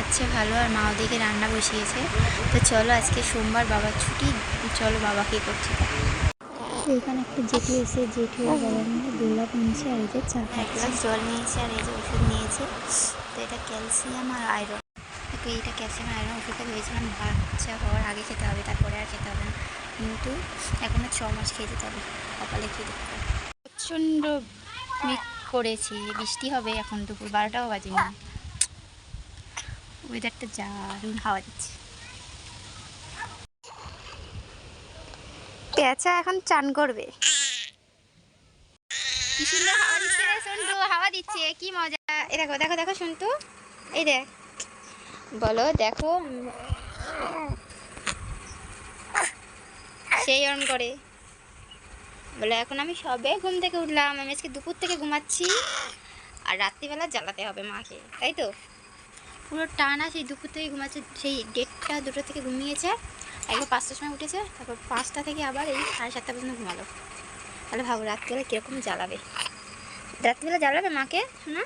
ঘুমাচ্ছে ভালো আর মা ওদিকে রান্না বসিয়েছে। তো চলো আজকে সোমবার বাবার ছুটি চলো বাবাকে করছে। এখানে একটা জেঠু এসে জেঠু গোলাপ নিয়েছে আর এই যে চা এক গ্লাস জল নিয়েছে আর এই যে ওষুধ নিয়েছে। তো এটা ক্যালসিয়াম আর আয়রন। তো এইটা ক্যালসিয়াম আয়রন ওষুধটা ভেবেছিলাম বাচ্চা হওয়ার আগে খেতে হবে তারপরে আর খেতে হবে না। কিন্তু এখনও ছ মাস খেয়ে যেতে হবে। কপালে খেয়ে যেতে হবে? প্রচণ্ড মেঘ করেছি বৃষ্টি হবে এখন দুপুর বারোটাও বাজেনি। পেঁচা এখন চান করবে। কি সুন্দর হাওয়া দিচ্ছে হাওয়া দিচ্ছে, কি মজা। দেখো দেখো দেখো এই দেখ। বলো, দেখো। সেই অন করে। বলে, এখন আমি সবে ঘুম থেকে উঠলাম, আমি আজকে দুপুর থেকে ঘুমাচ্ছি, আর রাত্রিবেলা জ্বালাতে হবে মাকে, তাই তো? পুরো টানা সেই দুপুর থেকে ঘুমাচ্ছে, সেই ডেটটা দুটো থেকে ঘুমিয়েছে। একবার পাঁচটার সময় উঠেছে, তারপর পাঁচটা থেকে আবার এই সাড়ে সাতটা পর্যন্ত ঘুমালো। তাহলে ভাবো, রাত্রিবেলা কীরকম জ্বালাবে। রাত্রিবেলা জ্বালাবে মাকে, শোনা?